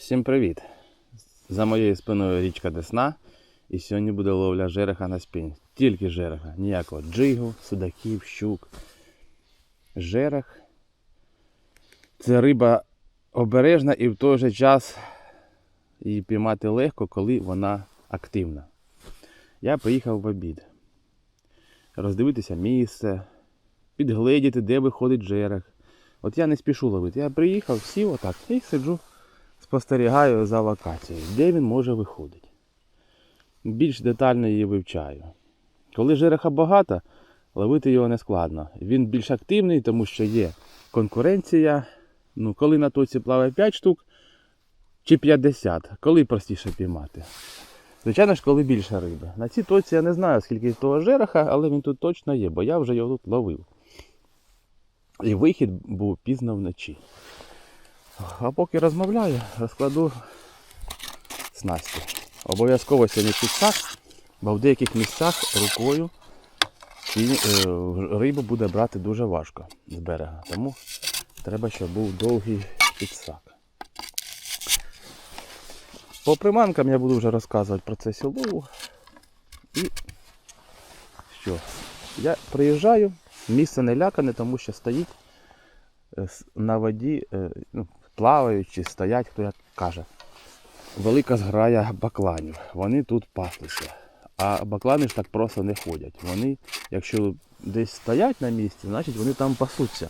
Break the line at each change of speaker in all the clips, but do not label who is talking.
Всім привіт! За моєю спиною річка Десна. І сьогодні буде ловля жереха на спінь. Тільки жереха, ніякого джигу, судаків, щук. Жерех. Це риба обережна і в той же час її піймати легко, коли вона активна. Я приїхав в обід. Роздивитися місце, підгледіти, де виходить жерех. От я не спішу ловити. Я приїхав, сів отак і сиджу спостерігаю за локацією, де він може виходити. Більш детально її вивчаю. Коли жереха багато, ловити його не складно. Він більш активний, тому що є конкуренція. Ну, коли на тоці плаває 5 штук чи 50, коли простіше піймати. Звичайно ж, коли більше риби. На цій тоці я не знаю, скільки того жереха, але він тут точно є, бо я вже його тут ловив. І вихід був пізно вночі. А поки розмовляю, розкладу снасті. Обов'язково сьогодні підсак, бо в деяких місцях рукою е, рибу буде брати дуже важко з берега. Тому треба, щоб був довгий підсак. По приманкам я буду вже розказувати про це сілову. І що? Я приїжджаю, місце не лякане, тому що стоїть е, на воді, е, ну, плаваючи, стоять, хто як каже. Велика зграя бакланів. Вони тут паслися. А баклани ж так просто не ходять. Вони, якщо десь стоять на місці, значить вони там пасуться.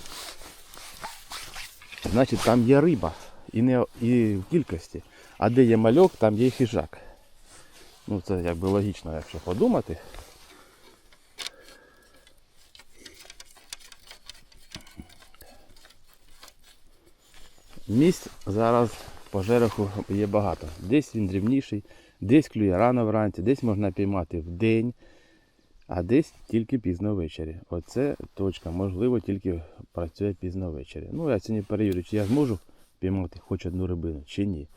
Значить там є риба. І не і в кількості. А де є мальок, там є хижак. Ну це якби логічно, якщо подумати. Місць зараз по жереху є багато. Десь він дрібніший, десь клює рано вранці, десь можна піймати в день, а десь тільки пізно ввечері. Оце точка, можливо, тільки працює пізно ввечері. Ну, я сьогодні перевірю, чи я зможу піймати хоч одну рибину, чи ні.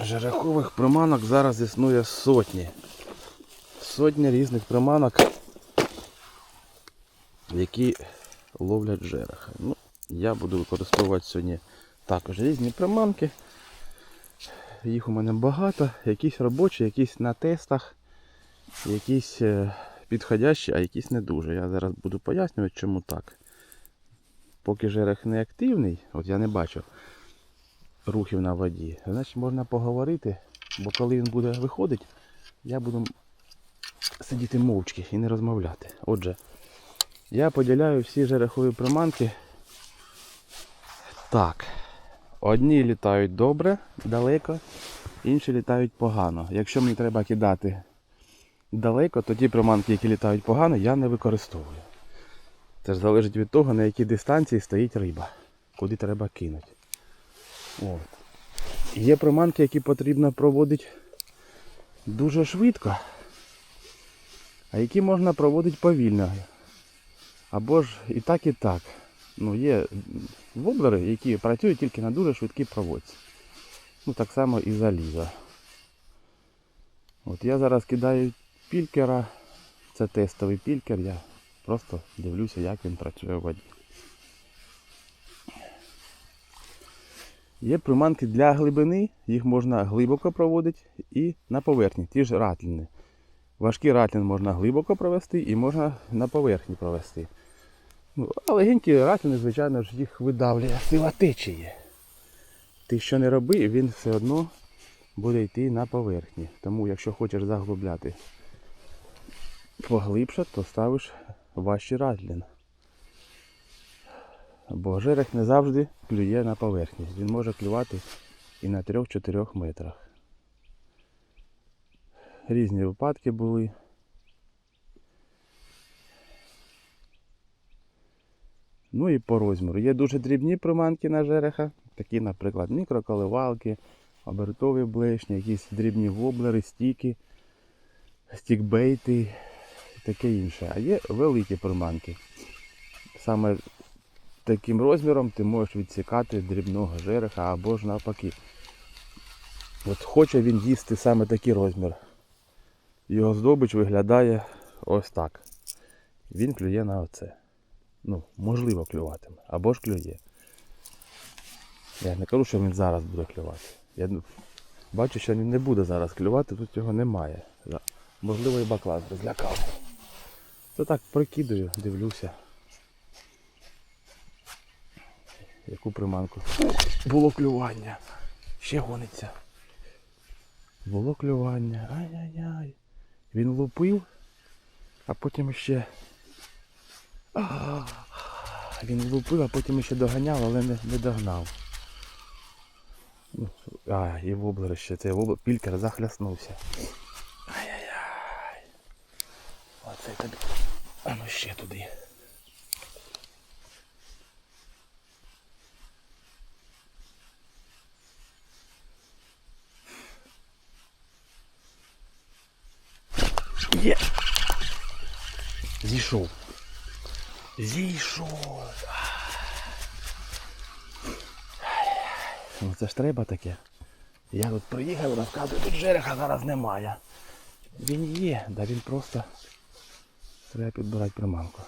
Жерехових приманок зараз існує сотні. Сотні різних приманок, які ловлять жереха. Ну, я буду використовувати сьогодні також різні приманки. Їх у мене багато, якісь робочі, якісь на тестах, якісь е, підходящі, а якісь не дуже. Я зараз буду пояснювати, чому так. Поки жерех не активний, от я не бачу рухів на воді. Значить можна поговорити, бо коли він буде виходити, я буду сидіти мовчки і не розмовляти. Отже, я поділяю всі жерехові приманки. Так. Одні літають добре, далеко, інші літають погано. Якщо мені треба кидати далеко, то ті приманки, які літають погано, я не використовую. Це ж залежить від того, на якій дистанції стоїть риба, куди треба кинути. От. Є приманки, які потрібно проводити дуже швидко, а які можна проводити повільно. Або ж і так, і так. Ну, є воблери, які працюють тільки на дуже швидкій проводці. Ну, так само і залізо. От я зараз кидаю пількера, це тестовий пількер, я просто дивлюся, як він працює в воді. Є приманки для глибини, їх можна глибоко проводити і на поверхні, ті ж ратліни. Важкі ратлін можна глибоко провести і можна на поверхні провести. Ну, а легенькі ратліни, звичайно ж, їх видавлює сила течії. Ти що не роби, він все одно буде йти на поверхні. Тому якщо хочеш заглубляти поглибше, то ставиш важчий ратлін. Бо жерех не завжди клює на поверхні. Він може клювати і на 3-4 метрах. Різні випадки були. Ну і по розміру. Є дуже дрібні приманки на жереха, такі, наприклад, мікроколивалки, обертові блешні, якісь дрібні воблери, стіки, стікбейти і таке інше. А є великі приманки. Саме таким розміром ти можеш відсікати дрібного жереха або ж навпаки. От хоче він їсти саме такий розмір. Його здобич виглядає ось так. Він клює на оце. Ну, можливо клюватиме. Або ж клює. Я не кажу, що він зараз буде клювати. Я бачу, що він не буде зараз клювати, тут його немає. Можливо і баклас би злякав. То так прикидаю, дивлюся. Яку приманку. Було клювання. Ще гониться. Було клювання. Ай-яй-яй. Він лупив, а потім ще. А, Він лупив, а потім ще доганяв, але не, не догнав. Ну, А, і воблер ще. Цей воблер, пількер захляснувся. Ай-яй-яй. Оце тобі. А ну ще туди. Є. Зійшов. Зійшов. Ну це ж треба таке. Я тут приїхав, розказую, тут жереха зараз немає. Він є, да він просто треба підбирати приманку.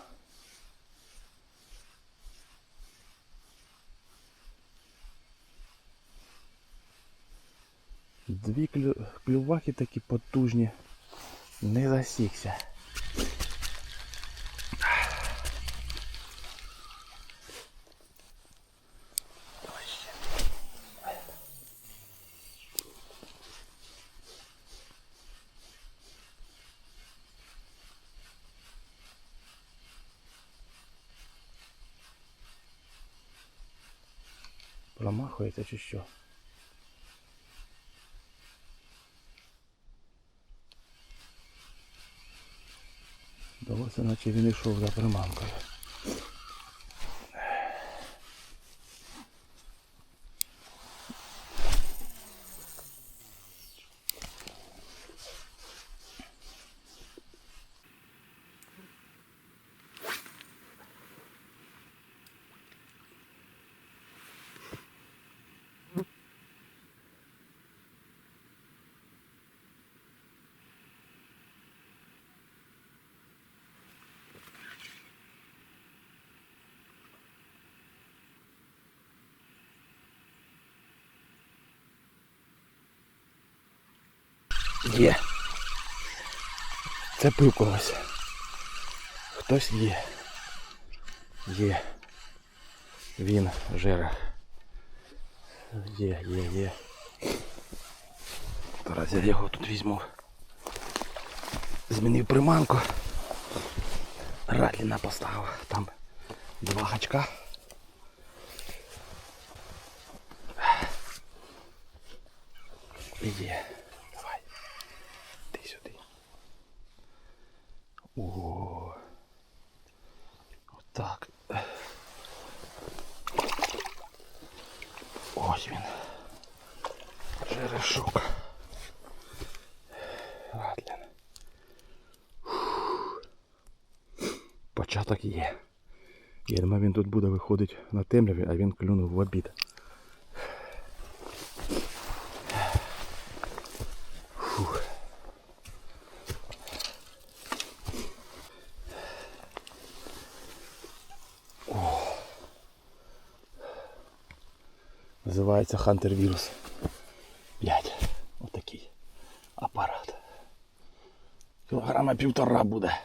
Дві клю... клювахи такі потужні. Не засікся. Промахується чи що? Здалося, наче він йшов за приманкою. Є. Це пив когось. Хтось є. Є. Він жерех. Є, є, є. Зараз я його тут візьму. Змінив приманку. Радліна поставив. Там два гачка. Є. Давай. Ти сюди. О. Отак. Ось він. Жерешок. Радлін. Початок є. Я думаю, він тут буде виходити на темряві, а він клюнув в обід. Називається Hunter Virus 5. Отакий апарат. Кілограма півтора буде.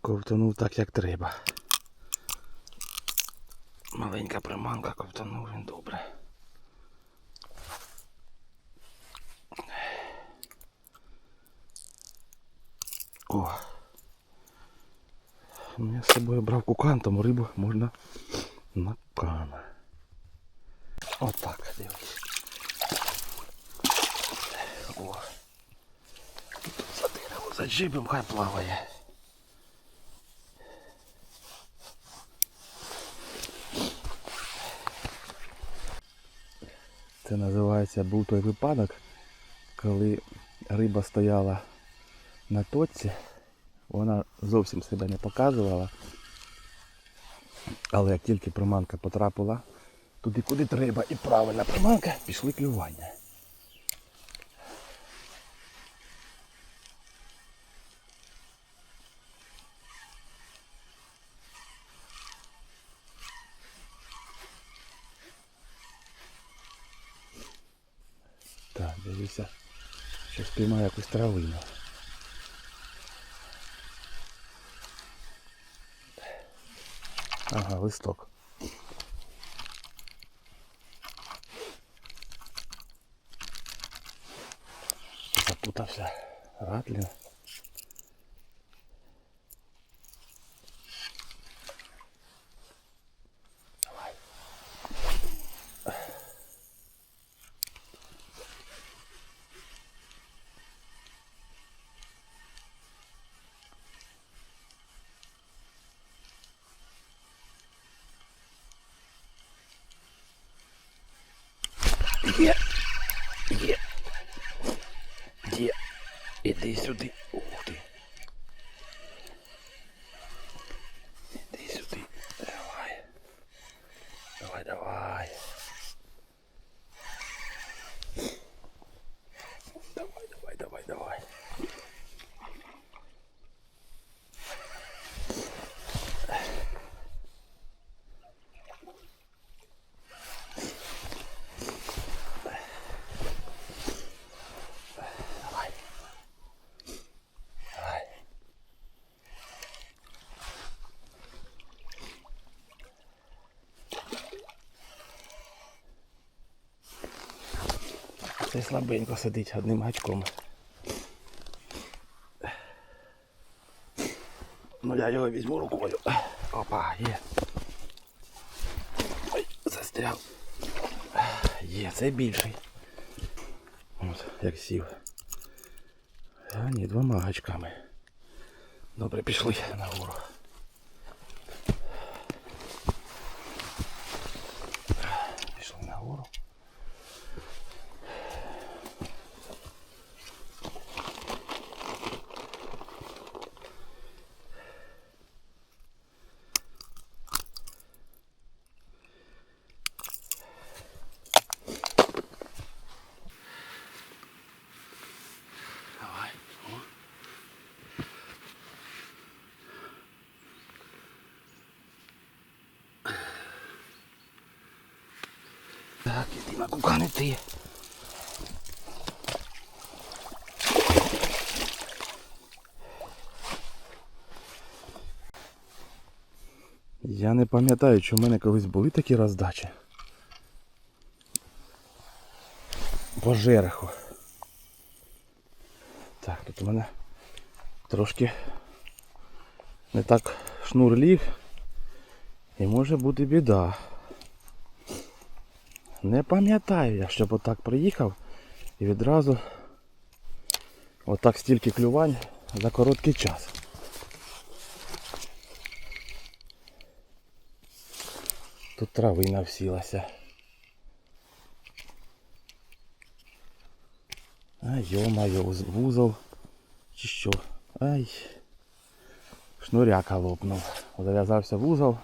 Ковтанув так, як треба. Маленька приманка, ковтонув він добре. О. Ну, з собою брав кукан, тому рибу можна на кана. Отак, дивись. О. За дерево хай плаває. Це називається був той випадок, коли риба стояла на точці, вона зовсім себе не показувала. Але як тільки приманка потрапила туди, куди треба, і правильна приманка, пішли клювання. Так, дивися, що спіймаю якусь травину. Ага, листок. Запутався. Ратлін. Слабенько сидить одним гачком. Ну я його візьму рукою. Опа, є. Ой, застряв. Є, це більший. От, як сів. А ні, двома гачками. Добре, пішли нагору. Пішли нагору. Давай. О. На кукан іти. Я не пам'ятаю, чи в мене колись були такі роздачі. По жереху. Так, тут у мене трошки не так шнур ліг. І може бути біда. Не пам'ятаю я, щоб отак приїхав і відразу отак стільки клювань за короткий час. Тут травина всілася. А йо-моє, уз- вузол. Чи що? Ай. Шнуряка лопнув. Зав'язався вузол.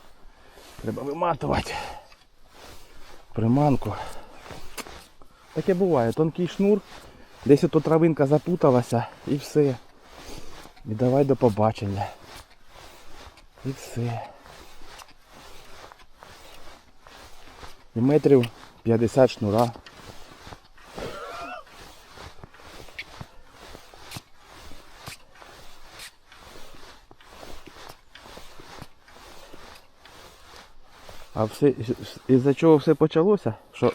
Треба виматувати. Приманку. Таке буває, тонкий шнур. Десь ото травинка запуталася і все. І давай до побачення. І все. І метрів 50 шнура. А все, із-за чого все почалося, що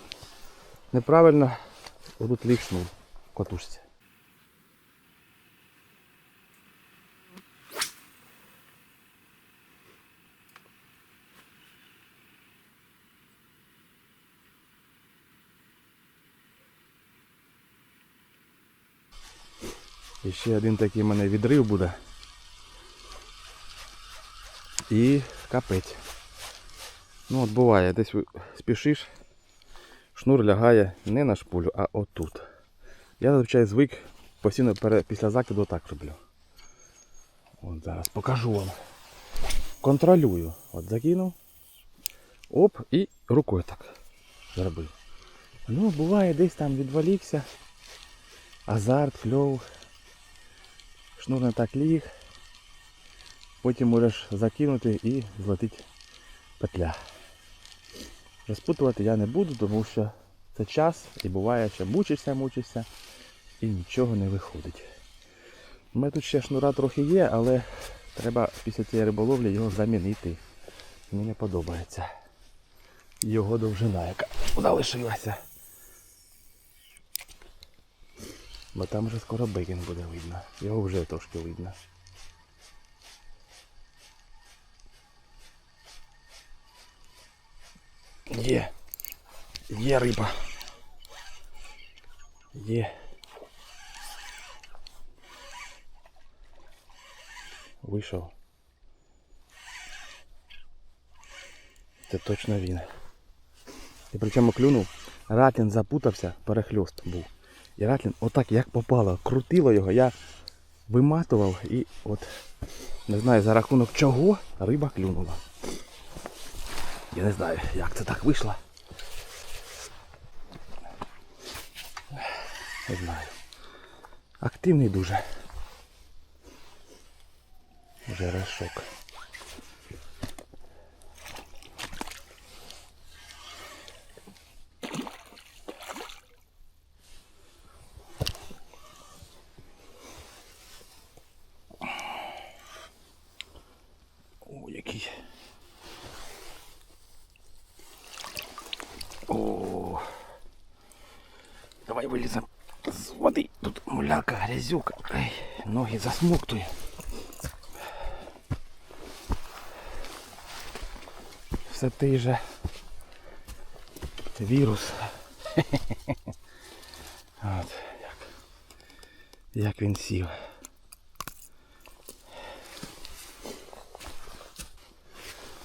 неправильно отут ліг шнур в катушці. І ще один такий в мене відрив буде. І капець. Ну от буває, десь спішиш, шнур лягає не на шпулю, а отут. Я зазвичай звик постійно після закиду так роблю. От зараз покажу вам. Контролюю. От закинув. Оп, і рукою так зробив. Ну, буває, десь там відволікся. Азарт, кльов. Шнур не так ліг. Потім можеш закинути і злетить петля. Розпутувати я не буду, тому що це час і буває, що мучишся, мучишся і нічого не виходить. У мене тут ще шнура трохи є, але треба після цієї риболовлі його замінити. Мені не подобається. Його довжина, яка залишилася. Бо там вже скоро бекін буде видно. Його вже трошки видно. Є. Є риба. Є. Вийшов. Це точно він. І причому клюнув, Ратлін запутався, перехльост був. І Ратлін отак як попало, крутило його, я виматував і от не знаю за рахунок чого риба клюнула. Я не знаю, як це так вийшло. Не знаю. Активний дуже. Жерешок. О, який. О. Давай виліземо з води. Тут муляка, грязюка. Ай, ноги засмоктує. Все той же вірус. От, як, як він сів.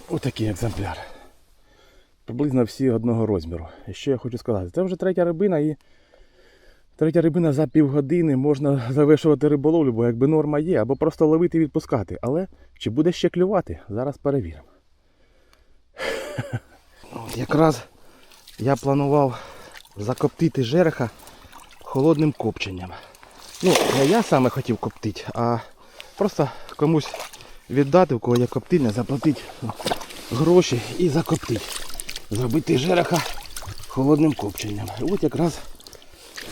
Отакий екземпляр. Приблизно всі одного розміру. І що я хочу сказати? Це вже третя рибина і третя рибина за півгодини можна завершувати риболовлю, бо якби норма є, або просто ловити і відпускати. Але чи буде ще клювати? Зараз перевіримо. Якраз я планував закоптити жереха холодним копченням. Ну, не я саме хотів коптити, а просто комусь віддати, у кого є коптильня, заплатити гроші і закоптити. Зробити жереха холодним копченням. От якраз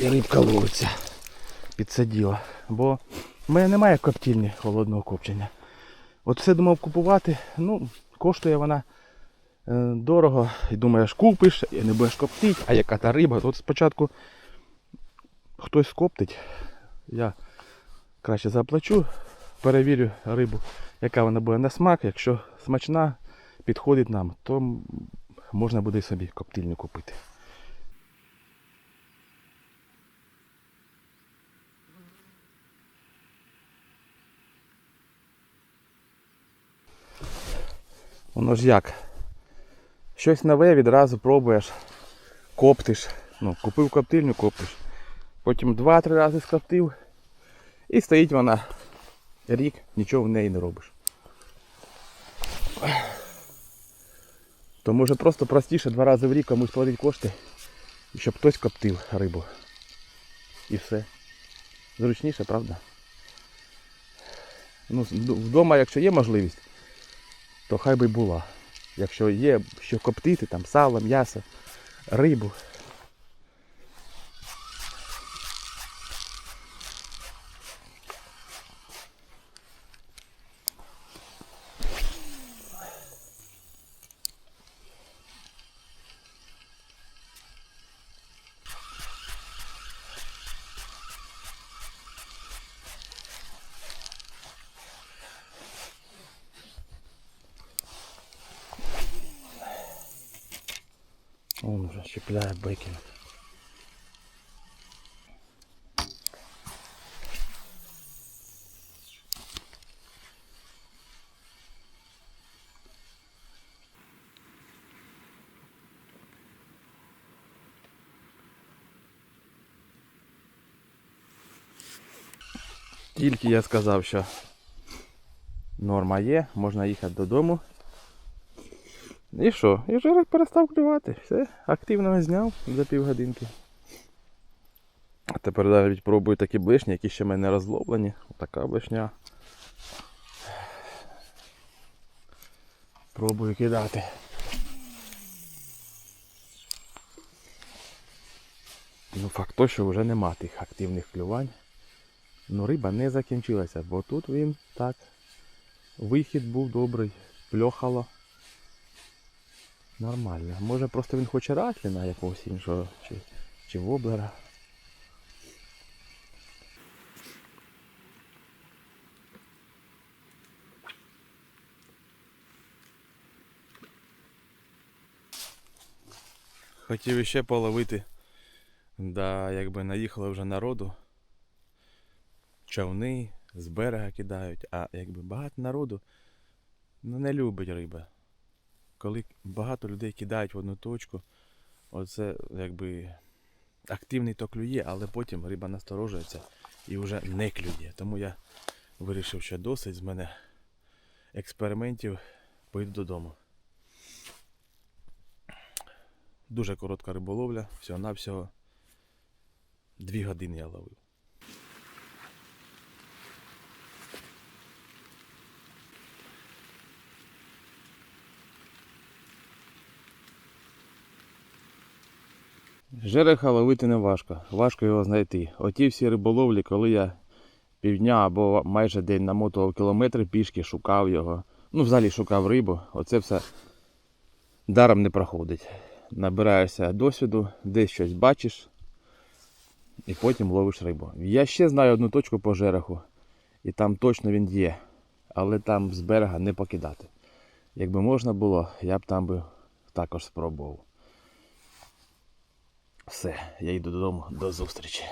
і рибка ловиться під це діло. Бо в мене немає коптильні холодного копчення. От все думав купувати, ну, коштує вона е, дорого. І думаєш, купиш і не будеш коптити, а яка та риба. От спочатку хтось скоптить, я краще заплачу, перевірю рибу, яка вона буде на смак. Якщо смачна, підходить нам, то можна буде собі коптильню купити. Воно ж як? Щось нове відразу пробуєш, коптиш. Ну, купив коптильню, коптиш. Потім два-три рази скоптив. І стоїть вона рік, нічого в неї не робиш. То може просто простіше два рази в рік комусь платити кошти, щоб хтось коптив рибу. І все. Зручніше, правда? Ну, вдома, якщо є можливість, то хай би була. Якщо є що коптити, там сало, м'ясо, рибу. чіпляє бикінг. Тільки я сказав, що норма є, можна їхати додому. І що? І жерех перестав клювати. Все, активно зняв за півгодинки. А тепер навіть пробую такі блишні, які ще в мене розловлені. Така блишня. Пробую кидати. Ну, факт то, що вже нема тих активних клювань. Ну, риба не закінчилася, бо тут він так. Вихід був добрий, пльохало. Нормально. Може просто він хоче ратліна якогось іншого чи, чи воблера. Хотів іще половити. Да, якби наїхало вже народу. Човни з берега кидають, а якби багато народу ну, не любить риби. Коли багато людей кидають в одну точку, оце якби активний то клює, але потім риба насторожується і вже не клює. Тому я вирішив, що досить з мене експериментів поїду додому. Дуже коротка риболовля, всього-навсього дві години я ловив. Жереха ловити не важко, важко його знайти. Оті всі риболовлі, коли я півдня або майже день намотував кілометри пішки, шукав його. Ну, взагалі шукав рибу. Оце все даром не проходить. Набираєшся досвіду, десь щось бачиш і потім ловиш рибу. Я ще знаю одну точку по жереху, і там точно він є, але там з берега не покидати. Якби можна було, я б там би також спробував. Все, я йду додому. До зустрічі.